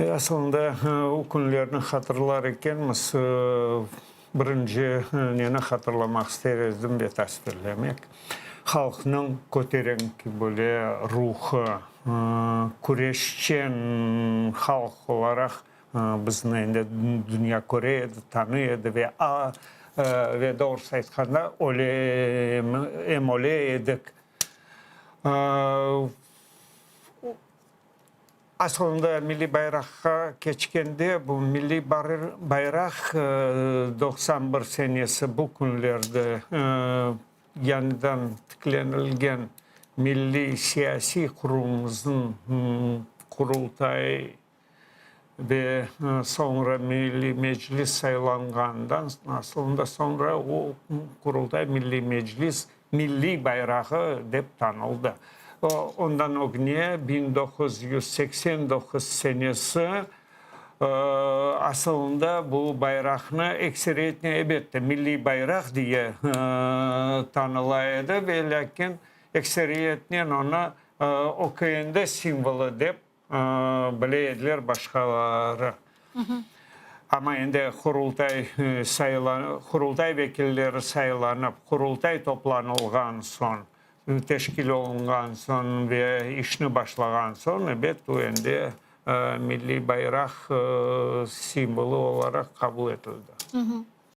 иә сонда қатырлар екен екен бірінші нені хатырламақ істер едім деп халқының көтерінгі бөле рухы күрешчен халық оларақ біздің енді дүния көреді таниды ве а ве дұрыс айтқанда ем едік асылында милли байраққа кечкенде бұл милли байрақ 91 сенесі бұл күнлерді яңадан тікленілген милли саяси құрылымыздың құрылтай ve e, sonra милли Meclis сайланғандан асылында sonra o kurultay милли Meclis милли байрағы деп танылды ondan o 1989 senesi асылында бұл байрақыны эксеретне ебетті милли байрақ дие ә, таныла еді оны ә, окн символы деп ә, башқалары ама енді құрылтай сайлан құрылтай векілдері сайланып құрылтай топланылған соң təşkil olunğan son və işini başlağan son əlbəttə öndə e, milli bayraq e, simvolu olaraq qəbul edildi. Hı -hı.